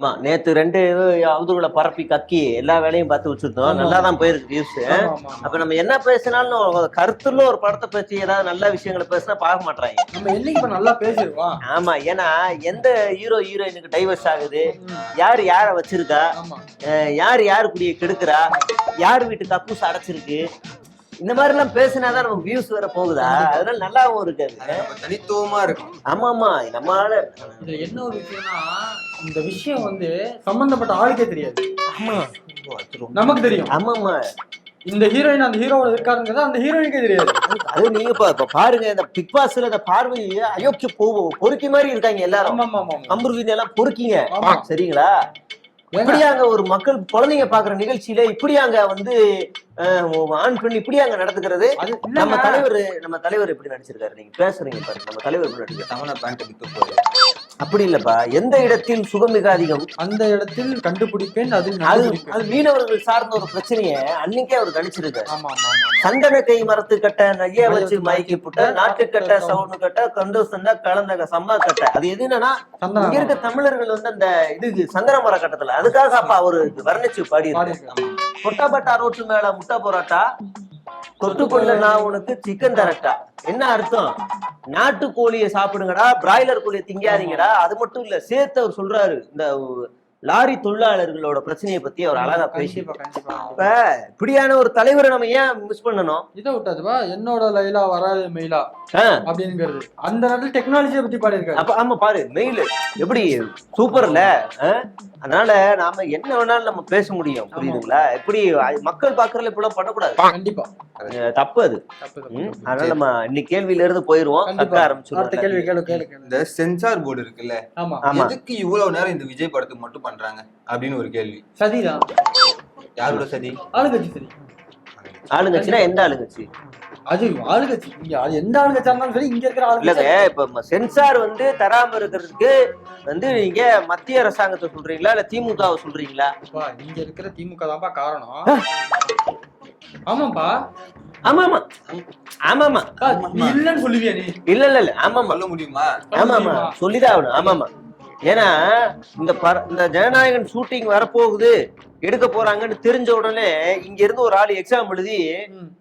ஆமா நேத்து ரெண்டு அவதுகளை பரப்பி கக்கி எல்லா வேலையும் பார்த்து வச்சிருந்தோம். நல்லா தான் போயிருக்கு ஆமா, அப்ப. நம்ம என்ன பேசினாலும் கருத்துல ஒரு படத்தை பத்தி ஏதாவது நல்ல விஷயங்களை பேசினா பார்க்க மாட்டாங்க நம்ம என்னைக்கு நல்லா பேசிருக்கோம்? ஆமா ஏன்னா எந்த ஹீரோ ஹீரோயினுக்கு டைவர்ஸ் ஆகுது? யார் யார வச்சிருக்கா? யார் யார் குடிய கெடுக்கிறா? யார் வீட்டு கக்கூஸ் அடைச்சிருக்கு? இந்த மாதிரி எல்லாம் பேசினாதான் நமக்கு வியூஸ் வேற போகுதா? அதனால நல்லாவும் இருக்காது. நம்ம தனித்துவமா இருக்கும். ஆமா ஆமா நம்மளால இதுல என்ன ஒரு விஷயம்னா இந்த விஷயம் வந்து சம்பந்தப்பட்ட ஆளுக்கே தெரியாது. ஆமா. நமக்கு தெரியும். ஆமா ஆமா இந்த ஹீரோயின் அந்த ஹீரோவோட இருக்காருங்கிறது அந்த ஹீரோயினுக்கே தெரியாது. அது நீங்க இப்ப இப்ப பாருங்க இந்த பிக் பாஸ்ல இந்த பார்வை அயோக்கிய போ- பொறுக்கி மாதிரி இருக்காங்க எல்லாரும். அம்பருவின் எல்லாம் பொறுக்கிங்க. ஆமா சரிங்களா? இப்படியாங்க ஒரு மக்கள் குழந்தைங்க பாக்குற நிகழ்ச்சியில இப்படியாங்க வந்து அஹ், ஆண் பெண் இப்படியாங்க நடந்துக்கிறது அது நம்ம. தலைவர் நம்ம தலைவர் எப்படி நடிச்சிருக்காரு? நீங்க பேசுறீங்க பாருங்க. நம்ம தலைவர் எப்படி நடிச்சிருக்காரு தமிழ பேண்ட் போகுது. அப்படி இல்லப்பா. எந்த இடத்தில் சுகம் மிக அதிகம்? அந்த இடத்தில் கண்டுபிடிப்பேன் அது நடுபிடிப்பேன் அது மீனவர்கள் சார்ந்த ஒரு பிரச்சனைய அன்னைக்கே அவர் ஆமா சந்தன கை மரத்து கட்ட நைய வச்சு மயக்கி புட்ட நாட்டு கட்ட சவுண்டு கட்ட கண்டு சந்தா கலந்த சம்மா கட்ட. அது எது என்னன்னா இங்க இருக்க தமிழர்கள் வந்து அந்த இது சந்தன மர கட்டத்துல அதுக்காக அப்ப அவரு வர்ணிச்சு பாடி பாடியிருக்காங்க. பொட்டா பட்டா ரோட்டு மேல முட்டை போராட்டா தொட்டு நான் உனக்கு சிக்கன் தரட்டா. என்ன அர்த்தம்? நாட்டு கோழியை சாப்பிடுங்கடா பிராய்லர் கோழியை திங்காதீங்கடா. அது மட்டும் இல்ல சேர்த்து அவர் சொல்றாரு. இந்த லாரி தொழிலாளர்களோட பிரச்சனையை பத்தி அவர் அழகா பேசி இப்ப இப்படியான ஒரு தலைவரை நம்ம ஏன் மிஸ் பண்ணணும்? இதை விட்டாதுப்பா என்னோட லைலா வராது மெயிலா அப்படிங்கிறது. அந்த நேரத்தில் டெக்னாலஜியை பத்தி பாடியிருக்காரு. அப்ப ஆமா பாரு மெயில் எப்படி சூப்பர்ல அதனால நாம என்ன வேணாலும் நம்ம பேச முடியும் புரியுதுங்களா? இப்படி மக்கள் பாக்குறதுல இப்படிலாம் பண்ணக்கூடாது. கண்டிப்பா. தப்பு அது. அதனால நம்ம இன்னைக்கு கேள்வியில இருந்து போயிருவோம் கேள்வி ஆரம்பிச்சிருவோம். கேளு கேளு கேளு இந்த சென்சார் போர்டு இருக்குல்ல. ஆமா. ஆமா. எதுக்கு இவ்வளவு நேரம் இந்த விஜய் படத்துக்கு மட்டும் பண்றாங்க அப்படின்னு ஒரு கேள்வி. சதிதான் யாரோட சதி? ஆளுங்கட்சி சரி ஆளுங்கட்சினா எந்த ஆளுங்கட்சி? அது ஆளுங்கட்சி. இங்க அது எந்த ஆளுங்கட்சியா இருந்தாலும் சரி இங்க இருக்கிற ஆளுங்கட்சி. இப்ப சென்சார் வந்து தராம இருக்கிறதுக்கு வந்து நீங்க மத்திய அரசாங்கத்தை சொல்றீங்களா இல்ல திமுகவை சொல்றீங்களா? இங்க இருக்கிற திமுக தான்ப்பா காரணம். ஆமாப்பா ஆமா ஆமா ஆமாமா நீ இல்லன்னு சொல்லுவியா நீ? இல்ல இல்ல இல்ல. ஆமாமா சொல்ல முடியுமா? ஆமா ஆமா சொல்லிதான் ஆகணும். ஆமாமா ஏன்னா இந்த இந்த ஜனநாயகன் ஷூட்டிங் வரப்போகுது. எடுக்க போறாங்கன்னு தெரிஞ்ச உடனே இங்க இருந்து ஒரு ஆள் எக்ஸாம் எழுதி.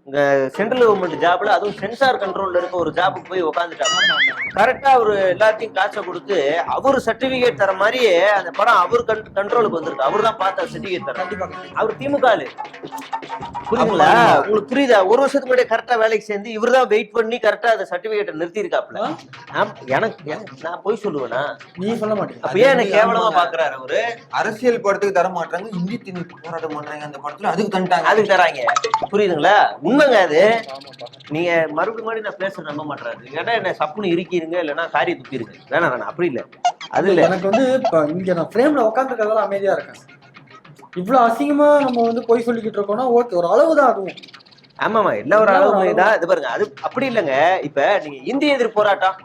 இங்க சென்ட்ரல் கவர்மெண்ட் ஜாப்ல அதுவும் சென்சார் கண்ட்ரோல்ல இருக்க ஒரு ஜாபுக்கு போய் உட்காந்துட்டாங்க. கரெக்டா அவரு எல்லாத்தையும் காசை கொடுத்து அவரு சர்டிபிகேட் தர மாதிரியே அந்த படம் அவர் கண்ட்ரோலுக்கு வந்திருக்கு. அவர் தான் பார்த்த சர்டிபிகேட் தர. அவர் திமுக ஆமா. உங்களுக்கு புரியுதா? ஒரு வருஷத்துக்கு முன்னாடி கரெக்டா வேலைக்கு சேர்ந்து இவர் தான் வெயிட் பண்ணி கரெக்டா அந்த சர்டிபிகேட்டை நிறுத்தி இருக்காப்ல ஆ? எனக்கு நான் போய் சொல்லுவேனா? நீ சொல்ல மாட்டேங்க அப்ப ஏன் என்ன கேவலமா பாக்குறாரு அவரு? அரசியல் படத்துக்கு தர மாட்டாங்க இந்தி திணிப்பு போராட்டம் பண்றாங்க அந்த படத்துல. அதுக்கு தந்துட்டாங்க. அதுக்கு தராங்க. புரியுதுங்களா? உண்மைங்க அது. நீங்க மறுபடியும் மறுபடியும் நான் பேச நம்ப மாட்டாரு ஏன்னா என்ன சப்புன்னு இருக்கிருங்க இல்லைன்னா காரிய துப்பிருங்க. வேணாம் வேணாம். அப்படி இல்ல. அது இல்ல. எனக்கு வந்து இப்ப இங்க நான் ஃப்ரேம்ல உட்காந்துருக்கிறதால அமைதியா இருக்கேன். இவ்வளவு அசிங்கமா நம்ம வந்து பொய் சொல்லிக்கிட்டு இருக்கோம்னா ஓகே ஒரு அளவுதான் அதுவும். ஆமாமா எல்லா ஒரு அளவு அளவு. தான் இது பாருங்க அது அப்படி இல்லைங்க. இப்ப நீங்க இந்திய எதிர்ப்பு போராட்டம்.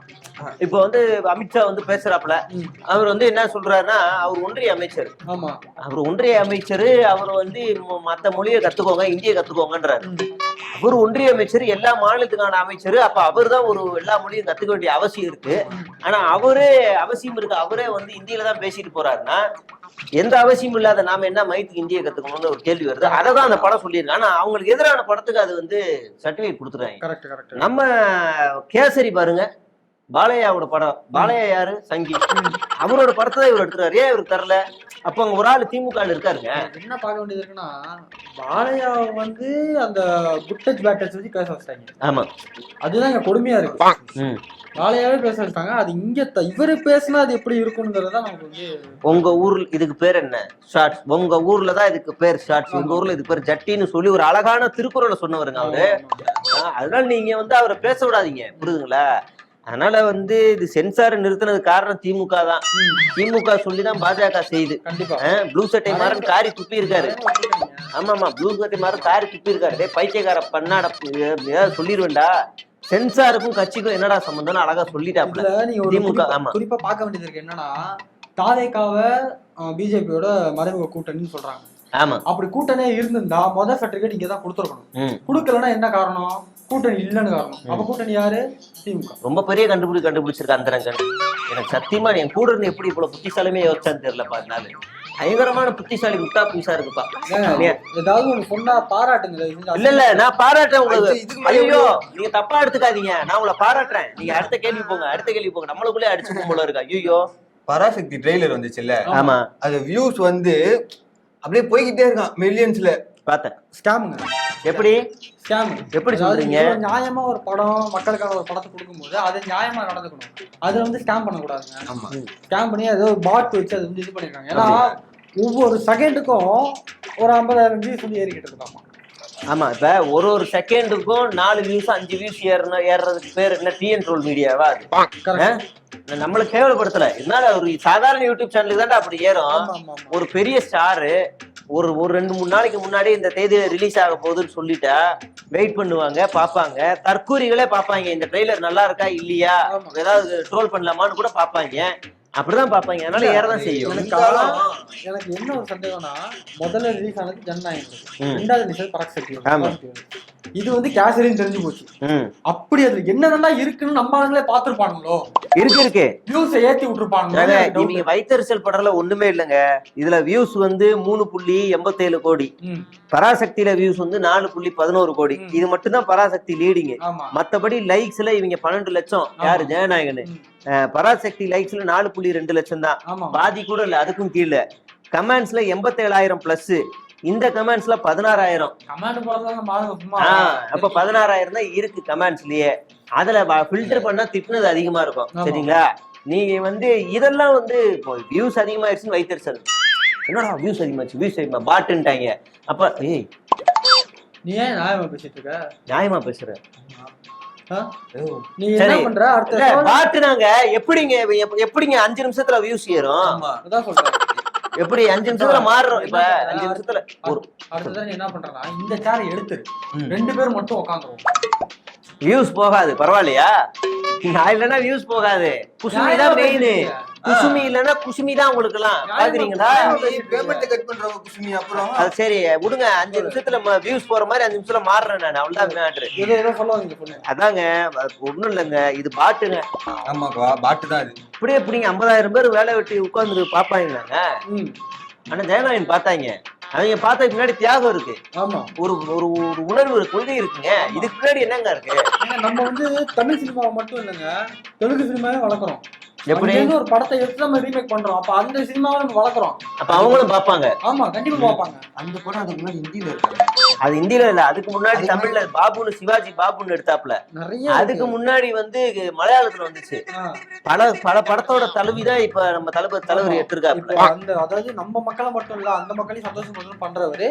இப்ப வந்து அமித்ஷா வந்து பேசுறாப்புல. அவர் வந்து என்ன சொல்றாருன்னா அவர் ஒன்றிய அமைச்சர். ஆமா. அவர் ஒன்றிய அமைச்சர் அவர் வந்து மத்த மொழியை கத்துக்கோங்க இந்திய கத்துக்கோங்கன்றாரு. அவர் ஒன்றிய அமைச்சர் எல்லா மாநிலத்துக்கான அமைச்சர் அப்ப அவர் தான் ஒரு எல்லா மொழியும் கத்துக்க வேண்டிய அவசியம் இருக்கு. ஆனா அவரே அவசியம் இருக்கு அவரே வந்து இந்தியில தான் பேசிட்டு போறாருன்னா எந்த அவசியம் இல்லாத நாம என்ன மைத்துக்கு இந்திய கத்துக்கணும்னு ஒரு கேள்வி வருது. அதை தான் அந்த படம் சொல்லியிருக்கு. ஆனா அவங்களுக்கு எதிரான படத்துக்கு அது வந்து சர்டிபிகேட் கொடுத்துறாங்க நம்ம கேசரி பாருங்க. பாலையாவோட படம். பாலையா யாரு? சங்கி. அவரோட படத்தை தான் இவர் எடுத்துறாரு ஏன் இவருக்கு தரல? அப்ப அங்க ஒரு ஆள் திமுக இருக்காருங்க. என்ன பார்க்க வேண்டியது இருக்குன்னா பாலையா வந்து அந்த குட் டச் பேட் டச் வச்சு பேச வச்சிட்டாங்க. ஆமா. அதுதான் இங்க கொடுமையா இருக்கு. ம். பாலையாவே பேச வச்சிட்டாங்க. அது இங்க த- இவரு பேசினா அது எப்படி இருக்குங்கிறது தான் நமக்கு வந்து உங்க ஊர்ல இதுக்கு பேர் என்ன? ஷார்ட்ஸ். உங்க ஊர்ல தான் இதுக்கு பேர் ஷார்ட்ஸ். எங்க ஊர்ல இதுக்கு பேர் ஜட்டின்னு சொல்லி ஒரு அழகான திருக்குறளை சொன்னவருங்க அவரு. அதனால நீங்க வந்து அவரை பேச விடாதீங்க. புரியுதுங்களா? அதனால வந்து இது சென்சார் நிறுத்தினது காரணம் திமுக தான். திமுக சொல்லி தான் பாஜக செய்யுது. கண்டிப்பா. ப்ளூ சட்டை மாறன் காரி துப்பி இருக்காரு. ஆமா ஆமா ப்ளூ சட்டை மாறன் காரி துப்பி இருக்காரு. பைத்தியக்கார பண்ணாட ஏதாவது சொல்லிடுவேன்டா சென்சாருக்கும் கட்சிக்கும் என்னடா சம்பந்தம்னு அழகா சொல்லிட்டாப்ல ஒரு திமுக, குறிப்பா- ஆமா. குறிப்பா பார்க்க வேண்டியது இருக்கு. என்னன்னா தாவேகாவ பிஜேபியோட மறைமுக கூட்டணின்னு சொல்றாங்க. ஆமா. அப்படி கூட்டணி இருந்திருந்தா முதல் சர்டிபிகேட் இங்க தான் கொடுத்துருக்கணும் கொடுக்கலன்னா என்ன காரணம்? கூட்டணி இல்லைன்னு காரணம். அப்ப கூட்டணி யாரு? திமுக. ரொம்ப பெரிய கண்டுபிடி கண்டுபிடிச்சிருக்க அந்தரங்கன் எனக்கு சத்தியமா என் கூட இருந்து எப்படி இவ்வளவு புத்திசாலிமே யோசிச்சான்னு தெரியலப்பா அதனால பயங்கரமான புத்திசாலி முட்டா பீஸா இருக்குப்பா. ஏதாவது ஒண்ணு சொன்னா பாராட்டுங்க. இல்ல இல்ல நான் பாராட்டுறேன் உங்களுக்கு. ஐயோ நீங்க தப்பா எடுத்துக்காதீங்க. நான் உங்களை பாராட்டுறேன். நீங்க அடுத்த கேள்வி போங்க அடுத்த கேள்வி போங்க. நம்மளுக்குள்ளே அடிச்சு போல இருக்கா ஐயோ பராசக்தி ட்ரெய்லர் வந்துச்சுல்ல? ஆமா. அது வியூஸ் வந்து அப்படியே போய்கிட்டே இருக்கான் மில்லியன்ஸ்ல பார்த்தேன். ஸ்கேமுங்க எப்படி? ஸ்கேம் எப்படி சொல்றீங்க? நியாயமா ஒரு படம் மக்களுக்கான ஒரு படத்தை கொடுக்கும்போது அது நியாயமா நடந்துக்கணும். அதை வந்து ஸ்கேம் பண்ணக்கூடாதுங்க. ஆமா. ஸ்கேம் பண்ணி ஏதோ பாட் வச்சு அது வந்து இது பண்ணிருக்காங்க ஏன்னா ஒவ்வொரு செகண்டுக்கும் ஒரு ஐம்பதாயிரம் வியூஸ் வந்து ஏறிக்கிட்டு இருக்காமா? ஆமா இப்ப ஒரு ஒரு செகண்டுக்கும் நாலு வியூஸ் அஞ்சு வியூஸ் ஏறணும் ஏறுறதுக்கு பேர் என்ன? டிஎன் ட்ரோல் மீடியாவா அது? நம்மள கேவலப்படுத்தல. இருந்தாலும் ஒரு சாதாரண யூடியூப் சேனலுக்கு தான்டா அப்படி ஏறும். ஒரு பெரிய ஸ்டாரு ஒரு ஒரு ரெண்டு மூணு நாளைக்கு முன்னாடி இந்த தேதி ரிலீஸ் ஆக போகுதுன்னு சொல்லிட்டா வெயிட் பண்ணுவாங்க பார்ப்பாங்க. தற்கூரிகளே பார்ப்பாங்க இந்த ட்ரெய்லர் நல்லா இருக்கா இல்லையா. ஏதாவது ட்ரோல் பண்ணலாமான்னு கூட பார்ப்பாங்க. அப்படிதான் பார்ப்பாங்க அதனால ஏறதான் செய்யும். எனக்கு என்ன ஒரு சந்தேகம்னா முதல்ல ரிலீஸ் ஆனது ஜனநாயகம். ரெண்டாவது ரிலீஸ் பராக். சக்தி இது வந்து கேசரின்னு தெரிஞ்சு போச்சு. அப்படி அதுல என்னென்னலாம் இருக்குன்னு நம்ம ஆளுங்களே பாத்துருப்பானுங்களோ இருக்கு இருக்கு. வியூஸை ஏத்தி doubt. இவங்க வைத்தறிச்சல் படல ஒண்ணுமே இல்லைங்க. இதுல வியூஸ் வந்து மூணு புள்ளி எண்பத்தேழு கோடி. பராசக்தியில வியூஸ் வந்து நாலு புள்ளி பதினோரு கோடி. இது மட்டும்தான் பராசக்தி லீடிங் மத்தபடி லைக்ஸ்ல இவங்க பன்னெண்டு லட்சம். யாரு? ஜெயநாயகன். பராசக்தி லைக்ஸ்ல நாலு புள்ளி ரெண்டு லட்சம் தான். பாதி கூட இல்ல அதுக்கும் கீழே. கமெண்ட்ஸ்ல எண்பத்தேழாயிரம் பிளஸ் இந்த கமெண்ட்ஸ்ல பதினாறாயிரம். அப்ப பதினாறாயிரம் தான் இருக்கு கமெண்ட்ஸ்லயே அதுல ஃபில்டர் பண்ணா திட்டுனது அதிகமா இருக்கும். சரிங்களா? நீங்க வந்து இதெல்லாம் வந்து வியூஸ் அதிகமாயிருச்சுன்னு வைத்தறிச்சல் என்னடா வியூஸ் அதிகமாச்சு? வியூஸ் அதிகமா பாட்டுன்ட்டாங்க. அப்ப ஏய். நீ ஏன் நியாயமா பேசிட்டு இருக்க? நியாயமா பேசுற. பாட்டுனாங்க. எப்படிங்க எப்ப- எப்படிங்க அஞ்சு நிமிஷத்துல வியூஸ் ஏறும்? அதான் சொல்றேன். எப்படி அஞ்சு நிமிஷத்துல மாறுறோம் இப்ப? அஞ்சு நிமிஷத்துல என்ன பண்றனா இந்த சேர் எடுத்துரு ம். ரெண்டு பேரும் மட்டும் உட்காந்துருவோம் வியூஸ் போகாது பரவாயில்லையா? நான் இல்லைன்னா வியூஸ் போகாது. குசுமி தான் மெயின் குசுமி இல்லைன்னா குசுமி தான் உங்களுக்கு எல்லாம் பாக்குறீங்களா? பேமெண்ட் கட் பண்றவங்க குசுமி? அப்புறம்? அது சரி விடுங்க. அஞ்சு நிமிஷத்துல வியூஸ் போற மாதிரி அஞ்சு நிமிஷத்துல மாறுறேன் நான். அவ்வளவுதான் மேட்ரு ஏதோ ஏதோ சொல்லுவாங்க அதாங்க ஒண்ணும் இல்லைங்க. இது பாட்டுங்க. ஆமாக்கா பாட்டு தான் அது இப்படியே எப்படிங்க ஐம்பதாயிரம் பேர் வேலை வெட்டி உட்கார்ந்து பாப்பாங்களாங்க ஆனா ஜெயநாயகன் பார்த்தாங்க. அவங்க பார்த்ததுக்கு முன்னாடி தியாகம் இருக்கு. ஆமா. ஒரு ஒரு ஒரு உணர்வு ஒரு கொள்கை இருக்குங்க. இதுக்கு முன்னாடி என்னங்க இருக்கு? நம்ம வந்து தமிழ் சினிமாவை மட்டும் இல்லைங்க தெலுங்கு சினிமாவே வளர்க்குறோம். எப்படி? ஒரு படத்தை எடுத்து நம்ம ரீமேக் பண்றோம். அப்ப அந்த சினிமாவை நம்ம வளர்க்குறோம். அப்ப அவங்களும் பார்ப்பாங்க. ஆமா கண்டிப்பா பார்ப்பாங்க. அந்த படம் அதுக்கு முன்னாடி ஹிந்தியில இருக்காங்க அது இந்தியில இல்ல. அதுக்கு முன்னாடி தமிழ்ல பாபுன்னு சிவாஜி பாபுன்னு எடுத்தாப்ல நிறைய அதுக்கு முன்னாடி வந்து மலையாளத்துல வந்துச்சு. பல பல படத்தோட தழுவிதான் இப்ப நம்ம தலைவர் தலைவர் இப்போ அந்த அதாவது நம்ம மக்களை மட்டும் இல்ல அந்த மக்களையும் சந்தோஷம் பண்றவரு.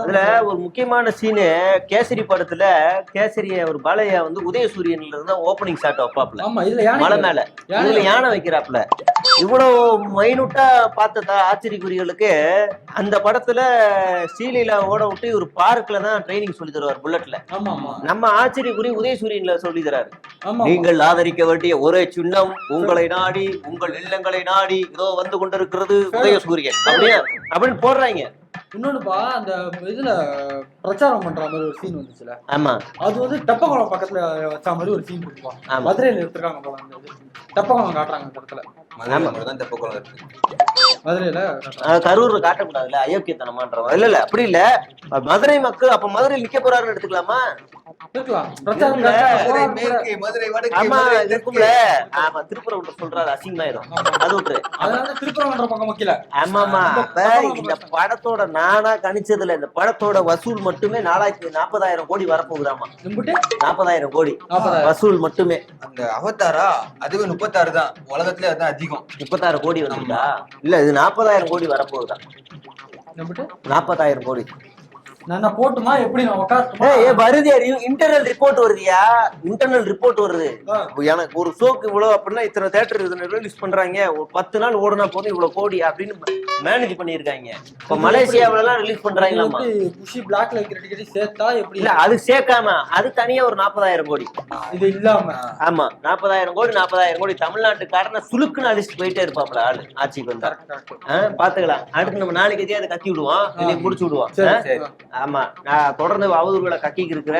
அதுல ஒரு முக்கியமான சீனு கேசரி படத்துல கேசரிய ஒரு பாலையா வந்து உதயசூரியன்ல இருந்து ஓப்பனிங் ஷாட் வைப்பாப்ல மலை மேல. இதுல யானை வைக்கிறாப்ல இவ்வளவு மைனூட்டா பார்த்த ஆச்சரியக்குறிகளுக்கு அந்த படத்துல ஸ்ரீலீலா ஓட விட்டு ஒரு பார்க்ல தான் ட்ரைனிங் சொல்லி தருவார் புல்லட்ல நம்ம ஆச்சரியக்குறி உதயசூரியன்ல சொல்லி தராரு. ஆமா நீங்கள் ஆதரிக்க வேண்டிய ஒரே சின்னம் உங்களை நாடி உங்கள் இல்லங்களை நாடி இதோ வந்து கொண்டிருக்கிறது உதயசூரியன். அப்படியே? அப்படின்னு போடுறாங்க. இன்னொன்னுப்பா அந்த இதுல பிரச்சாரம் பண்ற மாதிரி ஒரு சீன் வந்துச்சுல. ஆமா. அது வந்து தெப்பகுளம் பக்கத்துல வச்ச மாதிரி ஒரு சீன் கொடுப்பாங்க ஆமா. மதுரையில எடுத்திருக்காங்க போல அந்த இது. தெப்பகுளம் காட்டுறாங்க அந்த இடத்துல. மதுரை தான் தெப்பக்குளம் இருக்கு. கரூர்ல காட்டக்கூடாதுல்ல அயோக்கியத்தனமான்றவன். இல்ல இல்ல அப்படி இல்ல. மதுரை மக்கள் அப்ப மதுரையில் நிக்க போறாருன்னு எடுத்துக்கலாமா. மதுரை மதுரை மதுரை இந்த படத்தோட நானா கணிச்சதுல இந்த படத்தோட வசூல் மட்டுமே நாலாயிரத்தி நாற்பதாயிரம் கோடி வரப்போகுதாமா? நாற்பதாயிரம் கோடி. வசூல் மட்டுமே. அந்த அவதாரா? அதுவே முப்பத்தாறு தான். உலகத்திலே அதுதான் அதிகம். முப்பத்தாறு கோடி வந்துட்டா? இல்ல இது நாற்பதாயிரம் கோடி வரப்போகுதா? நாற்பதாயிரம் கோடி. நான் போட்டுமா? எப்படி நான் ஏய், ஏய், வருதியா இன்டர்னல் ரிப்போர்ட் வருதியா? இன்டர்னல் ரிப்போர்ட் வருது. எனக்கு ஒரு ஷோக்கு இவ்வளவு அப்படின்னா இத்தனை தேட்டர் இதனை ரிலீஸ் பண்றாங்க. ஒரு பத்து நாள் ஓடுனா போதும் இவ்வளவு கோடி அப்படின்னு மேனேஜ் பண்ணியிருக்காங்க. இப்ப மலேசியாவுல ரிலீஸ் பண்றாங்களாமா குஷி பிளாக்ல டிக்கெட் சேர்த்தா எப்படி இல்ல அது சேர்க்காம அது தனியா ஒரு நாற்பதாயிரம் கோடி. இது இல்லாம. ஆமா நாற்பதாயிரம் கோடி நாற்பதாயிரம் கோடி. தமிழ்நாட்டுக்காரன சுலுக்குன்னு அடிச்சுட்டு போயிட்டே இருப்பாப்ல ஆளு ஆட்சிக்கு வந்தா. பாத்துக்கலாம். அடுத்து நம்ம நாளைக்கு எதையாவது கத்தி விடுவோம். இன்னைக்கு முடிச்சு விடுவோம். ஆமா நான் தொடர்ந்து அவதூறுகளை கக்கிக்கு இருக்கிற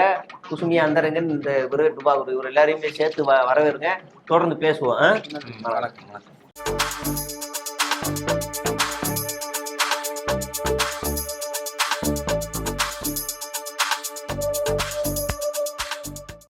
குசுமி அந்தரங்கன் இந்த இவரு டுபாகூர் இவர் எல்லாரையுமே சேர்த்து வ- வரவேறுங்க தொடர்ந்து பேசுவோம்? வணக்கம் வணக்கம்.